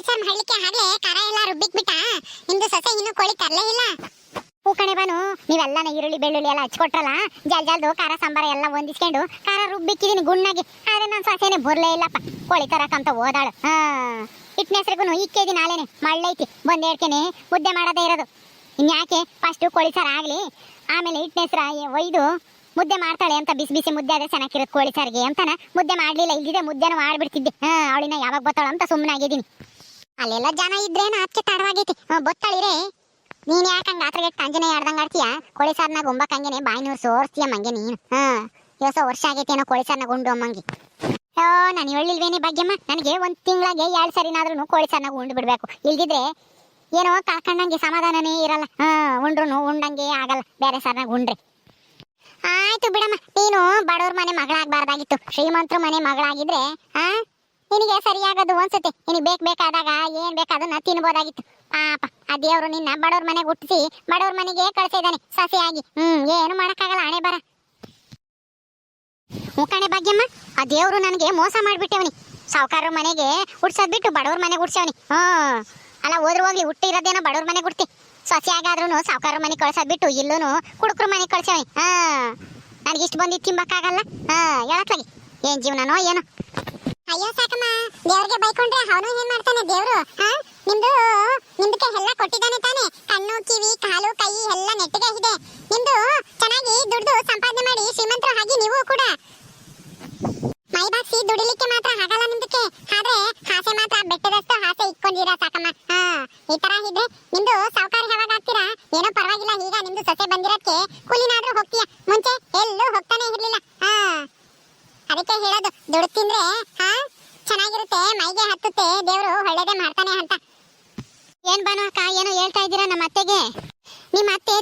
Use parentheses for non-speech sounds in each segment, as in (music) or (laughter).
ಕೋಳಿ ಸಾರು ಮಾಡ್ಲಿಕ್ಕೆ ಆಗ್ಲೇ ಖಾರ ಎಲ್ಲ ರುಬ್ಬಿಕ್ ಬಿಟ್ಟ ನಿಮ್ದು ಸೊಸೆ ಇನ್ನು ಕೋಳಿ ತರಲೇ ಇಲ್ಲ. ಹೂ ಕಣೆ ಬಾನು ನೀವೆಲ್ಲನ ಈರುಳ್ಳಿ, ಬೆಳ್ಳುಳ್ಳಿ ಎಲ್ಲ ಹಚ್ಕೊಟ್ರಲ್ಲ, ಜಲ್ ಜಲ್ದು ಖಾರ ಸಾಂಬಾರ ಎಲ್ಲ ಹೊಂದಿಸ್ಕೊಂಡು ಖಾರ ರುಬ್ಬಿಕ್ಕಿದೀನಿ ಗುಣ್ಣಾಗಿ. ಆದ್ರೆ ನನ್ನ ಸೊಸೆನೆ ಬರ್ಲೇ ಇಲ್ಲಪ್ಪ. ಕೋಳಿ ತರಕಂತ ಓದಾಳು. ಹಾ. ಇಟ್ನೆಸ್ರಿಗೂ ಇಕ್ಕೇ ದಿನ ಆಲೇನೆ ಮಳ್ಳೈತಿ. ಹೇಳ್ಕೇನೆ. ಮುದ್ದೆ ಮಾಡೋದೇ ಇರೋದು. ಇನ್ಯಾಕೆ? ಫಸ್ಟ್ ಕೋಳಿ ಸಾರು ಆಗ್ಲಿ. ಆಮೇಲೆ ಇಟ್ನೆಸ್ರ ಒಯ್ದು ಮುದ್ದೆ ಮಾಡ್ತಾಳೆ ಅಂತ ಬಿಸಿ ಬಿಸಿ ಮುದ್ದೆ ಆದ್ರೆ ಚೆನ್ನಾಗಿರುತ್ತೆ ಕೋಳಿ ಸಾರಿಗೆ ಅಂತಾನ. ಮುದ್ದೆ ಮಾಡ್ಲಿಲ್ಲ ಇಲ್ದಿದೆ ಮುದ್ದೆನೂ ಮಾಡ್ಬಿಡ್ತಿದ್ದೆ ಹಾ ಅವಳಿನ ಯಾವಾಗ ಬತ್ತಾಳ ಅಂತ ಸುಮ್ಮನೆ ಆಗಿದ್ದೀನಿ ಅಲ್ಲೆಲ್ಲ ಜನ ಇದ್ರೇನು ಅದಕ್ಕೆ ತಡವಾಗೈತಿ. ಬೊತ್ತಳಿರೇ. ನೀನ್ ಯಾಕೆ ಹಂಗ ಆತ್ರಗೆ ಕಂಜನೆ ಆಡ್ದಂಗ ಆಡ್ತೀಯ? ಕೋಳಿ ಸಾರ್ನಾಗ ಬಾಯಿ ನೂರ್ ಸೋರ್ಸ್ತೀಯ ಮಂಗೆ ನೀನು. ಹಾ ಇವಸ ವರ್ಷ ಆಗೈತಿ ಏನೋ ಕೋಳಿ ಸಾರ್ನಾಗ ಉಂಡು ಅಮ್ಮಂಗೆ. ಓ ನಾನು ಹೇಳಿಲ್ವೇನೆ ಭಾಗ್ಯಮ್ಮ. ನನಗೆ ಒಂದ್ ತಿಂಗಳಿಗೆ ಎರಡು ಸರಿನಾದ್ರೂ ಕೋಳಿ ಸಾರ್ನಾಗ ಉಂಡು ಬಿಡ್ಬೇಕು. ಇಲ್ದಿದ್ರೆ ಏನೋ ಕಾಕಂಡಂಗೆ ಸಮಾಧಾನನೇ ಇರಲ್ಲ. ಹಾ ಉಂಡ್ರು ಉಂಡಂಗೆ ಆಗಲ್ಲ. ಬೇರೆ ಸಾರ್ನಾಗ ಉಂಡ್ರಿ. ಆಯ್ತು ಬಿಡಮ್ಮ. ನೀನು ಬಡವ್ರ ಮನೆ ಮಗಳಾಗಬಾರ್ದಾಗಿತ್ತು. ಶ್ರೀಮಂತರ ಮನೆ ಮಗಳಾಗಿದ್ರೆ ಆ ನಿನಗೆ ಸರಿಯಾಗದು ಅನ್ಸುತ್ತೆ. ನಿನಗೆ ಬೇಕು ಬೇಕಾದಾಗ ಏನು ಏನ್ ಬೇಕಾದನ್ನ ತಿನ್ಬೋದಾಗಿತ್ತು. ಪಾಪ, ಆ ದೇವರು ನಿನ್ನ ಬಡವ್ರ ಮನೆಗೆ ಹುಟ್ಟಿಸಿ ಬಡವ್ರ ಮನೆಗೆ ಕಳ್ಸಿದಾನೆ. ಸಸಿಯಾಗಿ. ಹ್ಮ್, ಏನು ಮಾಡೋಕ್ಕಾಗಲ್ಲ, ಹಣೆ ಬರ. ಮುಖಾಣೆ ಭಾಗ್ಯಮ್ಮ, ಆ ದೇವ್ರು ನನಗೆ ಮೋಸ ಮಾಡಿಬಿಟ್ಟವನಿ. ಸಾವುಕಾರ ಮನೆಗೆ ಹುಡ್ಸೋದ್ ಬಿಟ್ಟು ಬಡವ್ರ ಮನೆಗೆ ಹುಡ್ಸವನಿ ಹ್ಮ್, ಅಲ್ಲ, ಹೋದ್ರೆ ಹೋಗಿ ಹುಟ್ಟಿ ಹುಟ್ಟಿರೋದೇನೋ ಬಡವ್ರ ಮನೆಗೆ ಹುಟ್ಟಿ ಸಸಿಯಾಗಾದ್ರೂ ಸಾವುಕಾರ ಮನೆ ಕಳ್ಸೋದ್ ಬಿಟ್ಟು ಇಲ್ಲೂ ಕುಡುಕ್ರ ಮನೆ ಕಳ್ಸವನಿ ಹಾ ನನಗೆ ಇಷ್ಟು ಬಂದಿದ್ದು ತಿಂಬಕ್ಕಾಗಲ್ಲ ಹಾ ಹೇಳತ್ಲಾಗಿ. ಏನು ಜೀವನನೋ, ಏನೋ. ಅಯ್ಯೋ ಸಾಕಮ್ಮ, ದೇವ್ರಿಗೆ ಬೈಕೊಂಡ್ರೆ ಅವನು ಏನ್ ಮಾಡ್ತಾನೆ ದೇವ್ರು? ನಿಮ್ದು ನಿಮ್ದಕ್ಕೆ ಎಲ್ಲ ಕೊಟ್ಟಿದ್ದಾನೆ ತಾನೆ. ಕಣ್ಣು, ಕಿವಿ, ಕಾಲು, ಕೈ ಎಲ್ಲ ನೆಟ್ಟಿಗೆ ಇದೆ. ನಿಮ್ದು ಚೆನ್ನಾಗಿ ದುಡ್ದು ಸಂಪಾದನೆ ಮಾಡಿ ಶ್ರೀಮಂತರು ಹಾಗೆ ನೀವು ಕೂಡ. ಮೈ ಬಾಕ್ಸಿ ದುಡಿಲಿಕ್ಕೆ ಮಾತ್ರ ಆಗಲ್ಲ ನಿಮ್ದಕ್ಕೆ. ಆದ್ರೆ ಹಾಸೆ ಮಾತ್ರ ಬೆಟ್ಟದಷ್ಟು ಹಾಸೆ ಇಟ್ಕೊಂಡಿರಾ ಸಾಕಮ್ಮ. ಹಾ, ಈ ತರ ಇದ್ರೆ ನಿಮ್ದು ಸಾವುಕಾರ ಯಾವಾಗ ಆಗ್ತೀರಾ? ಏನೋ ಪರವಾಗಿಲ್ಲ, ಈಗ ನಿಮ್ದು ಸೊಸೆ ಬಂದಿರೋದಕ್ಕೆ ಕೂಲಿನಾದ್ರೂ ಹೋಗ್ತೀಯ? ಮುಂಚೆ ಎಲ್ಲೂ ಹೋಗ್ತಾನೆ ಇರ್ಲಿಲ್ಲ ಹಾ ಅದಕ್ಕೆ ಹೇಳೋದು ದುಡ್ಡು ತಿಂದ್ರೆ ಹಾ ಚೆನ್ನಾಗಿರುತ್ತೆ ಮೈಗೆ ಹತ್ತುತ್ತೆ ದೇವ್ರು ಒಳ್ಳೇದೇ ಮಾಡ್ತಾನೆ ಅಂತ ಏನ್ ಬಾನು ಅಕ್ಕ ಏನೋ ಹೇಳ್ತಾ ಇದ್ದೀರಾ ನಮ್ಮ ಅತ್ತೆಗೆ ನಿಮ್ಮ ಅತ್ತೆ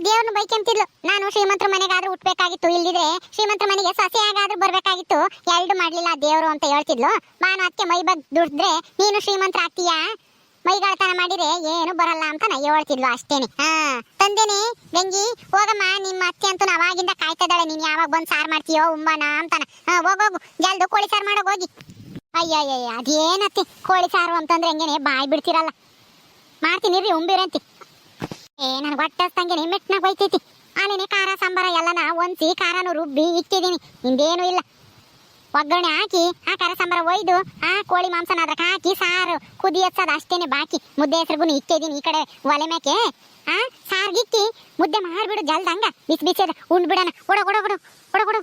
ಬೈಕೆಂತಿದ್ಲು ನಾನು ಶ್ರೀಮಂತರ ಮನೆಗಾದ್ರೂ ಹುಟ್ಟಬೇಕಾಗಿತ್ತು ಇಲ್ಲಿದ್ರೆ ಶ್ರೀಮಂತರ ಮನೆಗೆ ಸೊಸೆಯಾಗಾದ್ರೂ ಬರ್ಬೇಕಾಗಿತ್ತು. ಎರಡು ಮಾಡ್ಲಿಲ್ಲ ದೇವರು ಅಂತ ಹೇಳ್ತಿದ್ಲು. ನಾನು ಅದಕ್ಕೆ ಮೈ ಬಗ್ ದುಡಿದ್ರೆ ನೀನು ಶ್ರೀಮಂತರ ಆಗ್ತೀಯಾ? ಮೈಗಳತನ ಮಾಡಿದ್ರೆ ಏನು ಬರಲ್ಲ ಅಂತ ನಾ ಹೇಳ್ತಿದ್ಲು ಅಷ್ಟೇನೆ. ಹಾ. ತಂದೇನೆ ಬೆಂಗಿ ಹೋಗಮ್ಮ, ನಿಮ್ಮ ಅತ್ತೆ ಅಂತೂ ಅವಾಗಿಂದ ಕಾಯ್ತಾ ನೀನ್ ಯಾವಾಗ ಬಂದು ಸಾರ್ ಮಾಡ್ತೀಯೋ ಉಮ್ಮನ ಅಂತಾನ. ಹಾ ಹೋಗೋಗು ಜಲ್ದು ಕೋಳಿ ಸಾರ್ ಮಾಡೋಗಿ ಹೋಗಿ. ಅಯ್ಯಯ್ಯ ಅದೇನತ್ತೆ? ಕೋಳಿ ಸಾರು ಅಂತಂದ್ರೆ ಹೆಂಗೇನೆ ಬಾಯ್ ಬಿಡ್ತಿರಲ್ಲ. ಮಾಡ್ತೀನಿ ರೀ ಉಂಬಿರಂತಿ. ಏ, ನಾನು ಹೊಟ್ಟೆ ಹಸ್ದಂಗೆನೆ ಮೆಟ್ನಾಗ ಹೋಯ್ತೈತಿ. ಆಮೇಲೆ ಖಾರ, ಸಾಂಬಾರ ಎಲ್ಲನ ಒಂದ್ಸಿ ಖಾರನು ರುಬ್ಬಿ ಇಕ್ಕಿದೀನಿ. ಹಿಂದೇನು ಇಲ್ಲ. ಒಗ್ಗರಣೆ ಹಾಕಿ, ಆ ಖಾರ, ಸಾಂಬಾರ ಒಯ್ದು, ಆ ಕೋಳಿ ಮಾಂಸನ ಅದ್ರಾಗ ಹಾಕಿ, ಸಾರು ಕುದಿ ಹಚ್ಚೋದು ಅಷ್ಟೇನೆ ಬಾಕಿ. ಮುದ್ದೆ ಹೆಸರಿಗೂ ಇಕ್ಕಿದೀನಿ ಈ ಕಡೆ ಒಲೆ ಮೇಕೆ ಆ ಸಾರ್ಗಿಕ್ಕಿ ಮುದ್ದೆ ಮಾಡ್ಬಿಡು ಜಲ್ದಂಗ. ಬಿಸಿ ಬಿಸಿ ಉಂಡ್ಬಿಡಣ. ಒಡ ಒಡ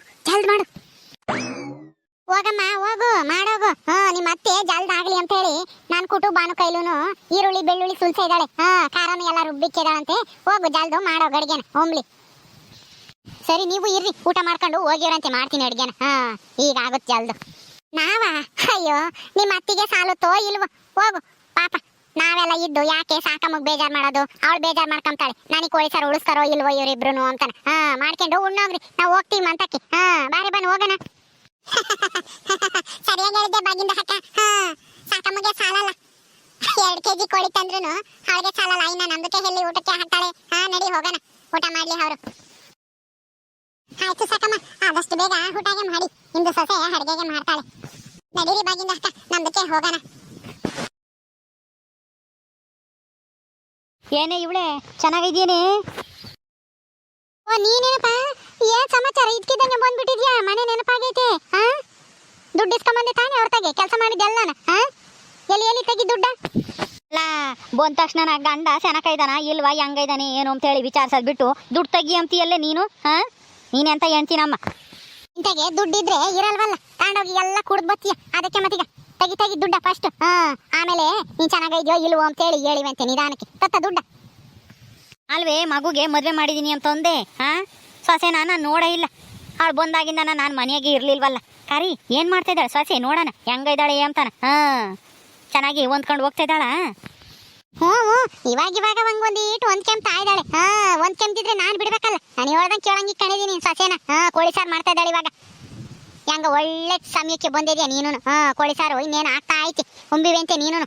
ಹೋಗಮ್ಮ, ಹೋಗು, ಮಾಡೋಗು. ಹಾ, ನಿಮ್ಮ ಅತ್ತೆ ಜಲ್ದ ಆಗ್ಲಿ ಅಂತ ಹೇಳಿ ನಾನು ಕುಟು ಬಾನು ಕೈಲೂನು ಈರುಳ್ಳಿ, ಬೆಳ್ಳುಳ್ಳಿ ಸುಲ್ಸ ಇದ್ದಾಳೆ. ಹಾ, ಖಾರನ ಎಲ್ಲ ರುಬ್ಬಿಕ್ಕಿದಾಳಂತೆ ಹೋಗು, ಜಲ್ದು ಮಾಡೋ ಗಡಿಗೆನ, ಹೋಮ್ಲಿ. ಸರಿ, ನೀವು ಇರ್ರಿ. ಊಟ ಮಾಡ್ಕೊಂಡು ಹೋಗಿರಂತೆ ಮಾಡ್ತೀನಿ ಅಡ್ಗೆನ. ಹಾ, ಈಗ ಆಗುತ್ತೆ ಜಲ್ದು. ನಾವ? ಅಯ್ಯೋ, ನಿಮ್ಮ ಅತ್ತಿಗೆ ಸಾಲುತ್ತೋ ಇಲ್ವೋ? ಹೋಗು, ಪಾಪ. ನಾವೆಲ್ಲ ಇದ್ದು ಯಾಕೆ ಸಾಕಮ್ಮಗ್ ಬೇಜಾರ್ ಮಾಡೋದು? ಅವಳು ಬೇಜಾರ್ ಮಾಡ್ಕೊಂತಾಳೆ ನನಗೆ ಕೋಳಿ ಸರ್ ಉಳಿಸ್ತಾರೋ ಇಲ್ವೋ ಇವ್ರಿಬ್ರು ಅಂತಾನೆ. ಹಾ, ಮಾಡ್ಕೊಂಡು ಉಣ್ಣೋಗ್ರಿ ನಾವು ಹೋಗ್ತೀವಿ ಮಂತಕ್ಕೆ. ಹಾ, ಬಾರಿ ಬನ್ನಿ, ಹೋಗೋಣ. (laughs) ಸರಿಯಾಗಿ ಹೇಳಿದ್ದೆ, ಬಾಗಿಂದ ಹಕ್ಕ ಹಾ ಸಾಕಮ್ಮಗೆ ಸಾಲಲ್ಲ. ಎರಡ್ ಕೆಜಿ ಕೋಳಿ ತಂದ್ರುನು ಅವಳಿಗೆ ಸಾಲಲ್ಲ. ಇನ್ನ ನಂಬಿಕೆ ಹೇಳಿ ಊಟಕ್ಕೆ ಹಾಕ್ತಾಳೆ? ಹಾ, ನಡಿ, ಹೋಗೋಣ. ಊಟ ಮಾಡ್ಲಿ ಅವರು. ಆಯ್ತು ಸಾಕಮ್ಮ. ಆದಷ್ಟು ಬೇಗ ಊಟಗೆ ಮಾಡಿ. ನಿಮ್ದು ಸೊಸೆ ಅಡುಗೆಗೆ ಮಾಡ್ತಾಳೆ. ನಡೀರಿ, ಬಾಗಿಂದ ಅಕ್ಕ ನಂಬಿಕೆ ಹೋಗೋಣ. ಏನೇ ಇವಳೆ ಚೆನ್ನಾಗಿದ್ದೀನಿ ಓ, ನೀನೇನಪ್ಪ? ಏನ್ ಸಮಾಚಾರ? ಇದ್ಕಿದ್ದಂಗೆ ಬಂದ್ಬಿಟ್ಟಿದ್ಯಾ? ಮನೆ ನೆನಪಾಗೈತೆ ಹಾ ಇಸ್ಕೊಂಡ್ ಇಸ್ಕೊಂಬಂದೆ ತಾನೇ ಹೊರತಾಗೆ ತಗೆ ಕೆಲಸ ಮಾಡಿದ್ದೆಲ್ಲನ ಹಾ ಎಲ್ಲಿ ಎಲ್ಲಿ ತೆಗಿ ದುಡ್ಡ? ಅಲ್ಲ ಬಂದ ತಕ್ಷಣ ನಾ ಗಂಡ ಸೆನಕ ಇದಾನ ಇಲ್ವಾ ಹೆಂಗೈದಾನೆ ಏನು ಅಂತ ಹೇಳಿ ವಿಚಾರಿಸದ್ ಬಿಟ್ಟು ದುಡ್ಡು ತೆಗಿ ಅಂತೀಯಲ್ಲೇ ನೀನು ಹಾ ನೀನೆಂತ ಹೇಳ್ತೀನಮ್ಮ ಇಂತಾಗೆ ದುಡ್ಡಿದ್ರೆ ಇರಲ್ವಲ್ಲ ತಗೊಂಡೋಗಿ ಎಲ್ಲ ಕುಡ್ದು ಬತ್ತೀಯ. ಅದಕ್ಕೆ ಮತ್ತೀಗ ತೆಗಿ ತೆಗಿ ದುಡ್ಡ ಫಸ್ಟ್ ಹಾ ಆಮೇಲೆ ನೀನ್ ಚೆನ್ನಾಗಿದ್ಯೋ ಇಲ್ವೋ ಅಂತ ಹೇಳಿ ಹೇಳಿವಂತೆ ನಿಧಾನಕ್ಕೆ. ತತ್ತ ದುಡ್ಡ. ಅಲ್ವೇ ಮಗುಗೆ ಮದುವೆ ಮಾಡಿದೀನಿ ಅಂತಂದೆ ಹಾ ಸೊಸೆ ನಾನು ನೋಡೇ ಇಲ್ಲ. ಅವಳು ಬಂದಾಗಿಂದ ನಾನು ಮನೆಯಾಗೆ ಇರ್ಲಿಲ್ವಲ್ಲ. ಕರಿ, ಏನ್ ಮಾಡ್ತಾ ಇದ್ದಾಳೆ? ಸೊಸೆ ನೋಡೋಣ. ಹೆಂಗೈದಾಳೆ ಅಂತಾನ. ಹಾ, ಚೆನ್ನಾಗಿ ಹೊಂದ್ಕೊಂಡು ಹೋಗ್ತಾ ಇದ್ದಾಳ? ಹ್ಞೂ ಹ್ಞೂ. ಇವಾಗ ಇವಾಗ ಒಂಗೊಂದೀಟು ಒಂದ್ ಕೆಂಪ್ ಇದ್ದಾಳೆ ಹಾ, ಒಂದ್ ಕೆಂಪಿದ್ರೆ ನಾನ್ ಬಿಡ್ಬೇಕಲ್ಲ. ನಾನು ಹೇಳ್ದಂಗೆ ಕೇಳಂಗಿ ಕಣಿದೀನಿ ಸೊಸೆನ. ಹಾ, ಕೋಳಿ ಸಾರು ಮಾಡ್ತಾ ಇದ್ದಾಳೆ ಇವಾಗ. ಹೆಂಗ ಒಳ್ಳೆ ಸಮಯಕ್ಕೆ ಬಂದಿದ್ಯಾ ನೀನು ಹಾ, ಕೋಳಿ ಸಾರು ಇನ್ನೇನು ಆಗ್ತಾ ಐತಿ? ಉಂಬಿವೆ ಅಂತೆ ನೀನು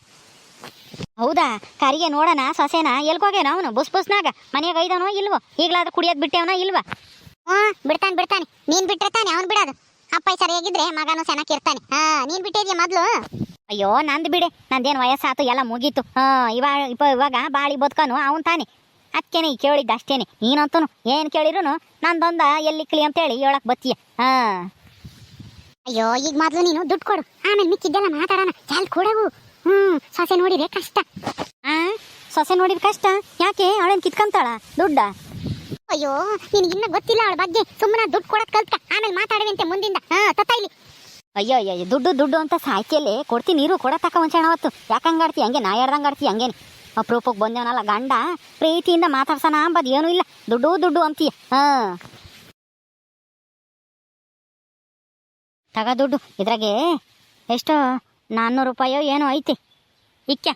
ಹೌದಾ? ಕರಿಗೆ ನೋಡೋಣ ಸೊಸೆನ? ಎಲ್ಕೋಗೇನ ಅವನು? ಬುಸ್ ಬುಸ್ನಾಗ? ಮನೆಯಾಗ ಐದನೋ ಇಲ್ವೋ? ಈಗಲಾದ್ರೂ ಕುಡಿಯೋದು ಬಿಟ್ಟೇವನ ಇಲ್ವಾ? ಹ್ಞೂ ಬಿಡ್ತಾನೆ ಬಿಡ್ತಾನೆ. ನೀನ್ ಬಿಟ್ಟರೆ ತಾನೆ ಅವ್ನು ಬಿಡೋದು. ಅಪ್ಪ ಸರಿಯಾಗಿದ್ರೆ ಮಗನು ಚೆನ್ನಾಗಿರ್ತಾನೆ ಹಾ ನೀನ್ ಬಿಟ್ಟಿದ್ಯಾ ಮೊದಲು? ಅಯ್ಯೋ ನಂದು ಬಿಡೆ. ನಂದೇನು ವಯಸ್ಸಾತು ಎಲ್ಲ ಮುಗೀತು. ಹಾ ಇವಾಗ ಇಪ್ಪ ಇವಾಗ ಬಾಳಿ ಬದುಕನು ಅವನು ತಾನೆ. ಅದಕ್ಕೇನೆ ಕೇಳಿದ್ದ ಅಷ್ಟೇನೆ. ನೀನಂತೂ ಏನು ಕೇಳಿದ್ರು ನಂದೊಂದ ಎಲ್ಲಿ ಕ್ಲಿ ಅಂತೇಳಿ ಹೇಳಕ್ ಬತ್ತೀಯ. ಹಾ. ಅಯ್ಯೋ ಈಗ ಮೊದಲು ನೀನು ದುಡ್ಡು ಕೊಡು. ಆಮೇಲೆ ಮಿಕ್ಕಿದ್ದೆಲ್ಲ ಮಾತಾಡೋಣ. ಚಾಲ್ ಕೊಡವು. ಹ್ಮ್, ಸೊಸೆ ನೋಡಿದ್ರೆ ಕಷ್ಟ. ಆ, ಸೊಸೆ ನೋಡಿದ್ರೆ ಕಷ್ಟ. ಯಾಕೆ? ಅವಳನ್ ಕಿತ್ಕೊಂತಾಳ? ದುಡ್ಡ? ಅಯ್ಯೋ, ನಿನ್ಗೆ ಇನ್ನ ಗೊತ್ತಿಲ್ಲ ಅವಳ ಬಗ್ಗೆ. ಸುಮ್ಮನೆ ದುಡ್ಡು ಕೊಡಕ್ ಕಲ್ತ ಆಮೇಲೆ ಮಾತಾಡುವಂತೆ ಮುಂದಿಂದ. ತತ್ತ ಇಲ್ಲಿ. ಅಯ್ಯೋ ಅಯ್ಯೋ ದುಡ್ಡು ದುಡ್ಡು ಅಂತ ಸಾಯ್ಕೆಯಲ್ಲಿ ಕೊಡ್ತೀನಿ ನೀರು ಕೊಡ ತಕ ಅವತ್ತು ಯಾಕ ಆಡ್ತಿ? ಹಂಗೆ ನಾ ಹೇಳ್ದಂಗೆ ಆಡ್ತಿ, ಹಂಗೇನೆ? ಅಪ್ರೂಪಕ್ಕೆ ಬಂದೇವನಲ್ಲ, ಗಂಡ. ಪ್ರೀತಿಯಿಂದ ಮಾತಾಡ್ಸೋಣ ಅಂಬದು ಏನೂ ಇಲ್ಲ. ದುಡ್ಡು ದುಡ್ಡು ಅಂತೀಯ. ಹಾ. ತಗ ದುಡ್ಡು, ಇದ್ರಾಗೆ ಎಷ್ಟು ನಾನ್ನೂರು ರೂಪಾಯೋ ಏನೋ ಐತಿ. ಇಕ್ಕ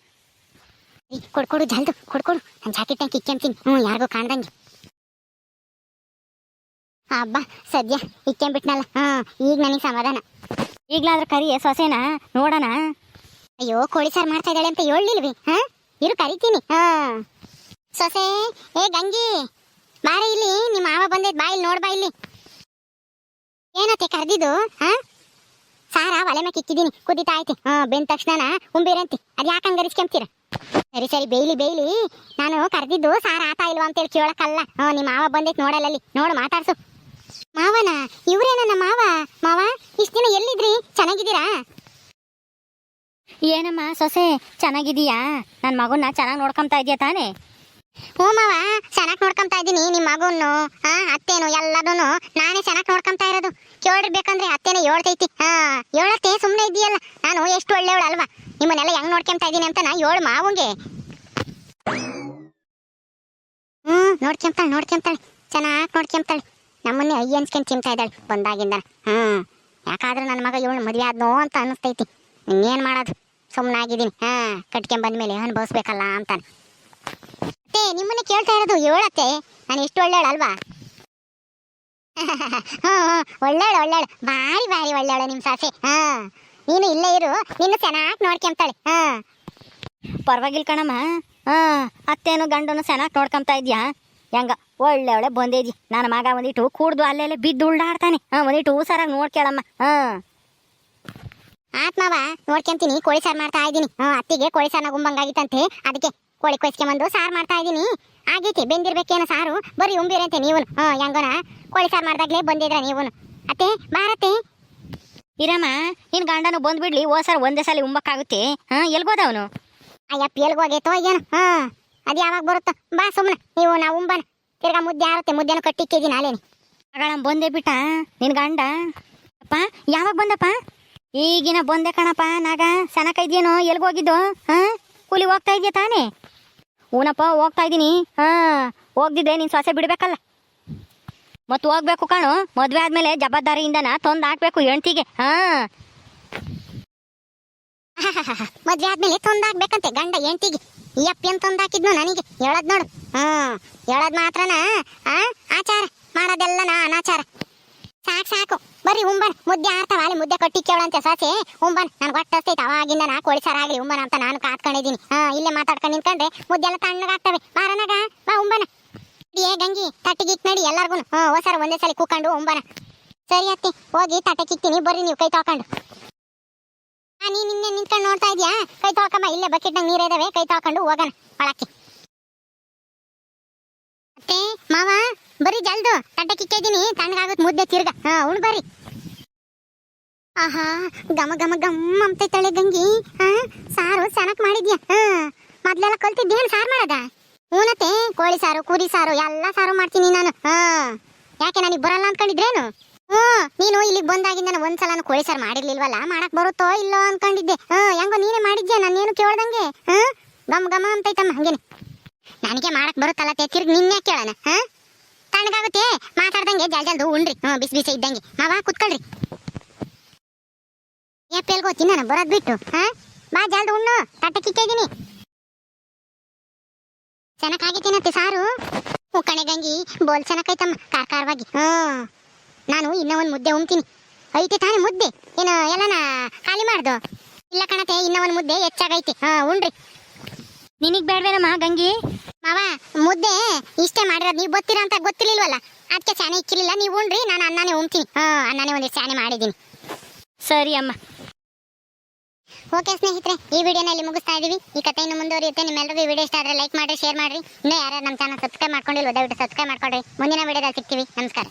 ಕೊಡ್ಕೊಡು ಜಲ್ದು. ಕೊಡ್ಕೊಡು ನಾನು ಜಾಕೆಟ್ ಟ್ಯಾಂಕ್ ಇಕ್ಕೆಂತೀನಿ ಹ್ಞೂ, ಯಾರಿಗೂ ಕಾಣ್ದಂಗೆ. ಹಬ್ಬ ಸದ್ಯ ಇಕ್ಕೆಂಬಿಟ್ನಲ್ಲ ಹಾ ಈಗ ನನಗೆ ಸಮಾಧಾನ. ಈಗ್ಲಾದ್ರೂ ಕರಿ, ಸೊಸೆನ ನೋಡೋಣ. ಅಯ್ಯೋ, ಕೋಳಿ ಸಾರು ಮಾಡ್ತಾ ಇದ್ದಾಳೆ ಅಂತ ಹೇಳಿಲ್ವಿ ಹಾ? ಇರು, ಕರಿತೀನಿ. ಹಾ. ಸೊಸೆ, ಏ, ಗಂಗಿ. ಬಾರೆ ಇಲ್ಲಿ, ನಿಮ್ಮ ಮಾವ ಬಂದೈತ್. ಬಾ ಇಲ್ಲಿ ನೋಡ್ಬಾ ಇಲ್ಲಿ. ಏನತ್ತೆ ಕರೆದಿದ್ದು? ಹಾ? ಸಾರ ಒಲೆ ಮ್ಯಾಕ್ ಇಟ್ಟಿದ್ದೀನಿ ಕುದಿತಾ ಐತಿ. ಹಾ, ಬೆಂದ ತಕ್ಷಣ ಉಂಬಿರಂತಿ. ಅದ್ ಯಾಕೆ ಹಂಗರಿಸ್ಕೊಂತೀರ ಸರಿ ಸರಿ, ಬೇಯ್ಲಿ ಬೇಯ್ಲಿ. ನಾನು ಕರೆದಿದ್ದು ಸಾರ ಆತಾ ಇಲ್ವಾ ಅಂತೇಳಿ ಕೇಳಕ್ಕಲ್ಲ. ಹಾ ನಿಮ್ಮ ಮಾವ ಬಂದೈತಿ ನೋಡಲ್ಲ ಅಲ್ಲಿ ನೋಡು, ಮಾತಾಡ್ಸು. ಮಾವನ, ಇವ್ರೇನ ನಮ್ಮ ಮಾವ? ಮಾವ, ಇಷ್ಟ ದಿನ ಎಲ್ಲಿದ್ರಿ? ಚೆನ್ನಾಗಿದ್ದೀರಾ? ಏನಮ್ಮ ಸೊಸೆ ಚೆನ್ನಾಗಿದೀಯಾ ನನ್ನ ಮಗುನ ಚೆನ್ನಾಗಿ ನೋಡ್ಕೊಂತ ಇದೀಯ ತಾನೇ? ಹ್ಞೂ ಮಾವ ಚೆನ್ನಾಗಿ ನೋಡ್ಕೊಂತ ಇದ್ದೀನಿ ನಿಮ್ಮ ಮಗುನು ಹಾ ಅತ್ತೇನು, ಎಲ್ಲದೂನು. ನಾನೇ ಚೆನ್ನಾಗಿ ನೋಡ್ಕೊಂತ ಇರೋದು. ಕೇಳಿರ್ಬೇಕಂದ್ರೆ ಅತ್ತೇನೆ ಹೇಳ್ತೈತಿ. ಹಾ ಹೇಳತ್ತೆ ಸುಮ್ಮನೆ ಇದೆಯಲ್ಲ ನಾನು ಎಷ್ಟು ಒಳ್ಳೆಯವಳು ಅಲ್ವಾ? ನಿಮ್ಮನ್ನೆಲ್ಲ ಹೆಂಗ್ ನೋಡ್ಕೊಂತ ಇದ್ದೀನಿ ಅಂತ ನಾ ಹೇಳು ಮಾವಂಗೆ. ಹ್ಮ್ ನೋಡ್ಕೊಂತಾಳೆ ನೋಡ್ಕೊಂತಾಳೆ. ಚೆನ್ನಾಗಿ ನೋಡ್ಕೊಂತಾಳೆ. ನಮ್ಮನ್ನೇ ಅಯ್ಯ ಅನ್ಸ್ಕೊಂಡ್ ಚಿಂತಾ ಇದ್ದಾಳೆ, ಬಂದಾಗಿಂದ. ಹ್ಮ್ ಯಾಕಾದ್ರೆ ನನ್ನ ಮಗ ಇವಳು ಮದುವೆ ಆದ್ನೋ ಅಂತ ಅನಿಸ್ತೈತಿ ಇನ್ನೇನ್ ಮಾಡೋದು? ಸುಮ್ಮನಾಗಿದ್ದೀನಿ ಹಾ ಬಂದ್ಮೇಲೆ ಅನುಭವಿಸ್ಬೇಕಲ್ಲ ಅಂತಾನೆ. ಅತ್ತೆ ನಿಮ್ಮನ್ನ ಕೇಳ್ತಾ ಇರೋದು ಹೇಳತ್ತೆ ನಾನು ಎಷ್ಟು ಒಳ್ಳೆಯವಳು ಅಲ್ವಾ? (laughs) ಹ್ಞೂ ಒಳ್ಳೆಯವಳು ಒಳ್ಳೆಯವಳು ಭಾರಿ ಭಾರಿ ಒಳ್ಳೆಯವಳು ನಿಮ್ಮ ಸಾಸೆ. ಹಾಂ ನೀನು ಇಲ್ಲೇ ಇರು. ನಿನ್ನ ಚೆನ್ನಾಗಿ ನೋಡ್ಕೊಂತಾಳೆ. ಹಾಂ ಪರವಾಗಿಲ್ಲ ಕಣಮ್ಮ. ಹಾಂ ಅತ್ತೇನು ಗಂಡನು ಚೆನ್ನಾಗಿ ನೋಡ್ಕೊಂತಾ ಇದ್ಯಾ? ಹೆಂಗ ಒಳ್ಳೆ ಒಳ್ಳೆ ಬಂದಿದ್ದಿ ನನ್ನ ಮಗ ಒಂದಿಟ್ಟು ಕೂಡ್ದು ಅಲ್ಲೆಲ್ಲ ಬಿದ್ದು ಉಳ್ಳಾಡ್ತಾನೆ ಹಾಂ ಒಂದಿಟ್ಟು ಸರಾಗಿ ನೋಡ್ಕೇಳಮ್ಮ. ಹಾಂ ಆತ್ಮವ ನೋಡ್ಕೊಂತೀನಿ. ಕೋಳಿ ಸಾರು ಮಾಡ್ತಾ ಇದ್ದೀನಿ. ಹ್ಞೂ ಅತ್ತಿಗೆ ಕೋಳಿ ಸಾರ್ನ ಗುಂಬಂಗಾಗಿತ್ತಂತೆ. ಅದಕ್ಕೆ ಕೋಳಿ ಕೊಯ್ಸ್ಕೊಂಬಂದು ಸಾರು ಮಾಡ್ತಾ ಇದ್ದೀನಿ ಆಗೈತಿ ಬೆಂದಿರ್ಬೇಕೇನೋ ಸಾರು. ಬರೀ ಉಂಬಿರಂತೆ ನೀವು ಹಾಂ ಹೆಂಗೋನ? ಕೋಳಿ ಸಾರು ಮಾಡ್ದಾಗ್ಲೇ ಬಂದಿದ್ರ ನೀವು ಅತ್ತೆ ಬಾರತ್ತೆ ಇರಮ್ಮ ನಿನ್ನ ಗಂಡನು ಬಂದ್ಬಿಡ್ಲಿ ಓ ಸರ್ ಒಂದೇ ಸಲ ಉಂಬಕ್ಕಾಗುತ್ತೆ. ಹಾ ಎಲ್ಗೋದವನು? ಅಯ್ಯಪ್ಪ ಎಲ್ಗೋಗೈತೋ ಏನು ಹಾಂ ಅದು ಯಾವಾಗ ಬರುತ್ತೋ. ಬಾ ಸುಮ್ಮನೆ ನೀವು ನಾವು ಉಂಬನ. ತಿರ್ಗಾ ಮುದ್ದೆ ಆರುತ್ತೆ ಮುದ್ದೆನೂ ಕಟ್ಟಿಕ್ಕಿದ್ದೀನಿ ಅಲ್ಲೇನಿ ಮಗಳ ಬಂದೆ ಬಿಟ್ಟ ನಿನ್ ಗಂಡ? ಅಪ್ಪ ಯಾವಾಗ ಬಂದಪ್ಪ? ಈಗಿನ ಬಂದೆ ಕಣಪ್ಪ ನಾಗ. ಸನಕ ಇದೆಯೇನೋ ಎಲ್ಗೋಗಿದ್ದು? ಹಾ? ಕೂಲಿ ಹೋಗ್ತಾ ಇದೆಯಾ ತಾನೇ? ಊನಪ್ಪ, ಹೋಗ್ತಾ ಇದ್ದೀನಿ. ಹಾ ಹೋಗ್ದಿದ್ದೆ ನೀನು ಸೊಸೆ ಬಿಡಬೇಕಲ್ಲ. ಮತ್ತೆ ಹೋಗ್ಬೇಕು ಕಾಣು, ಮದ್ವೆ ಆದ್ಮೇಲೆ ಜವಾಬ್ದಾರಿಯಿಂದನ ತಂದ್ ಹಾಕ್ಬೇಕು ಹೆಂಡ್ತಿಗೆ, ಹಾ. (laughs) ಮದ್ವೆ ಆದ್ಮೇಲೆ ತೊಂದಾಗ್ಬೇಕಂತೆ ಗಂಡ ಎಂಟಿಗೆ ಈ ಅಪ್ಪಿ ಅಂತ ಹಾಕಿದ್ನು ನನಗೆ, ಹೇಳದ್ ನೋಡು. ಹಾಂ ಹೇಳದ್ ಮಾತ್ರನಾ? ಆಚಾರ ಮಾಡೋದೆಲ್ಲ ನಾ ಅನಾಚಾರ. ಸಾಕು ಸಾಕು. ಬರ್ರಿ ಉಂಬನ್ ಮುದ್ದೆ ಆಡ್ತಾವ, ಅಲ್ಲಿ ಮುದ್ದೆ ಕಟ್ಟಿಕ್ಕೇವಳಂತೆ ಸಾಸಿ. ಉಂಬನ್ ನನ್ಗೆ ಹೊಟ್ಟಸ್ತೈತೆ ಅವಾಗಿಂದ ನಾ ಕೋಳಿ ಸಾರ ಆಗ್ಲಿ ಉಂಬನ ಅಂತ ನಾನು ಕಾತ್ಕೊಂಡಿದ್ದೀನಿ ಹಾ, ಇಲ್ಲೇ ಮಾತಾಡ್ಕೊಂಡು ನಿಂತ್ಕೊಂಡ್ರೆ ಮುದ್ದೆ ಎಲ್ಲ ತಣ್ಣಗಾಗ್ತವೆ. ಬಾರನಗ ಬಾ ಉಂಬನ ಏ ಗಂಗಿ ತಟ್ಟಿಗಿಕ್ ನಡಿ ಎಲ್ಲಾರ್ಗು ಹ್ಞೂ ಹೊಸಾರ ಒಂದೇ ಸಲ ಕೂಕೊಂಡು ಉಂಬನ ಸರಿ ಅತ್ತಿ, ಹೋಗಿ ತಟ್ಟಕ್ಕಿಕ್ತೀನಿ ಬರ್ರಿ ನೀವು ಕೈ ತೊಳ್ಕೊಂಡು. ನೀ ನೀನ್ ನಿನ್ನೆ ನಿಂತ್ಕೊಂಡು ನೋಡ್ತಾ ಇದ್ಯಾ? ಕೈ ತೊಳ್ಕಮ್ಮ ಇಲ್ಲೇ ಬಕೆಟ್ನಾಗ ನೀರ್ ಇದಾವೆ, ಕೈ ತೊಳ್ಕೊಂಡು ಹೋಗೋಣ, ಒಳಕ್ಕೆ. ಮತ್ತೆ ಮಾವ, ಬರೀ ಜಲ್ದು. ತಟ್ಟೆ ಕಿಕ್ಕಿದ್ದೀನಿ. ತಣ್ಣಗಾಗುತ್ತೆ ಮುದ್ದೆ ತಿರ್ಗ. ಹಾ ಬರ್ರಿ ಆಹಾ ಗಮ ಗಮ ಗಮ್ ಅಂತೈತಳೆ ಗಂಗಿ. ಹಾ, ಸಾರು ಚೆನ್ನಾಗ್ ಮಾಡಿದ್ಯಾ? ಹಾ, ಮೊದ್ಲೆಲ್ಲ ಕಲ್ತಿದ್ದೇನು ಸಾರು ಮಾಡದ? ಹೂನತ್ತೆ, ಕೋಳಿ ಸಾರು, ಕುರಿ ಸಾರು, ಎಲ್ಲ ಸಾರು ಮಾಡ್ತೀನಿ ನಾನು. ಹಾ, ಯಾಕೆ ನನಗೆ ಬರಲ್ಲ ಅನ್ಕೊಂಡಿದ್ರೇನು? ಹ್ಞೂ, ನೀನು ಇಲ್ಲಿಗೆ ಬಂದಾಗಿಂದ ನಾನು ಒಂದ್ಸಲ ಕೋಳಿ ಸಾರು ಮಾಡಿರ್ಲಿಲ್ವಲ್ಲ? ಮಾಡಕ್ ಬರುತ್ತೋ ಇಲ್ಲೋ ಅನ್ಕೊಂಡಿದ್ದೆ. ಹಾ, ಹೆಂಗೋ ನೀನೇ ಮಾಡಿದ್ಯಾ? ನಾನೇನು ಕೇಳ್ದಂಗೆ? ಹಾ ಗಮ್ ಗಮ ಅಂತೈತಮ್ಮ ಹಂಗೇನೆ. ನನಗೆ ಮಾಡಕ್ ಬರುತ್ತಲ್ಲ ತಿರ್ಗಿ ನಿನ್ನೆ ಕೇಳೋಣ, ಹಾ? ತಣ್ಣಗಾಗುತ್ತೆ, ಮಾತಾಡ್ದಂಗೆ ಜಲ್ ಜಲ್ದು ಉಣ್ರಿ ಹ್ಞೂ ಬಿಸಿ ಬಿಸಿ ಇದ್ದಂಗೆ. ಮಾವಾ, ಕುತ್ಕೊಳ್ರಿ. ಎಪ್ಪೆಲ್ಗೋ ತಿನ್ನ ಬರೋದ್ ಬಿಟ್ಟು, ಹಾ? ಬಾ, ಜಲ್ದು ಉಣ್ಣು. ತಟ್ಟೆ ಕಿಕ್ಕಿದ್ದೀನಿ. ಚೆನ್ನಾಗಾಗಿದ್ದೀನತ್ತೆ ಸಾರು. ಹ್ಞೂ ಕಣೆ ಗಂಗಿ, ಬೋಲ್ ಚೆನ್ನಾಗೈತಮ್ಮ ಕಾರ್ ಕಾರವಾಗಿ. ಹ್ಞೂ. ನಾನು ಇನ್ನೂ ಒಂದು ಮುದ್ದೆ ಉಣ್ತೀನಿ. ಐತೆ ತಾನೆ ಮುದ್ದೆ. ಏನು, ಎಲ್ಲನ ಖಾಲಿ ಮಾಡ್ದು. ಇಲ್ಲ ಕಣತೆ, ಇನ್ನೂ ಒಂದು ಮುದ್ದೆ ಹೆಚ್ಚಾಗೈತೆ. ಹಾ, ಉಣ್ರಿ. ನಿನಗ್ ಬೇಡವೇನಮ್ಮ ಗಂಗಿ? ಮಾವ ಮುದ್ದೆ ಇಷ್ಟೇ ಮಾಡಿರೋದು. ನೀವು ಗೊತ್ತಿರ ಅಂತ ಗೊತ್ತಿರ್ಲಿಲ್ವಲ್ಲ? ಅದಕ್ಕೆ ಚಾನೆ ಇಕ್ಕಿರಲಿಲ್ಲ. ನೀವು ಉಣ್ರಿ ನಾನು ಅನ್ನನೇ ಉಣ್ತೀನಿ. ಹಾ ಅನ್ನನೇ ಒಂದಿಷ್ಟು ಚಾನೆ ಮಾಡಿದ್ದೀನಿ. ಸರಿ ಅಮ್ಮ. ಓಕೆ ಸ್ನೇಹಿತರೆ ಈ ವಿಡಿಯೋನ ಇಲ್ಲಿ ಮುಗಿಸ್ತಾ ಇದೀವಿ. ಈ ಕಥೆ ಇನ್ನು ಮುಂದುವರಿಯುತ್ತೆ. ನಿಮ್ಮೆಲ್ಲರಿಗೂ ಈ ವಿಡಿಯೋ ಇಷ್ಟ ಆದರೆ ಲೈಕ್ ಮಾಡಿ ಶೇರ್ ಮಾಡಿ ಇನ್ನೂ ಯಾರು ನಮ್ಮ ಚಾನಲ್ ಸಬ್ಸ್ಕ್ರೈಬ್ ಮಾಡ್ಕೊಂಡಿಲ್ಲ ದಯವಿಟ್ಟು ಸಬ್ಸ್ಕ್ರೈಬ್ ಮಾಡ್ಕೊಳ್ರಿ. ಮುಂದಿನ ವಿಡಿಯೋದಲ್ಲಿ ಸಿಗ್ತೀವಿ. ನಮಸ್ಕಾರ.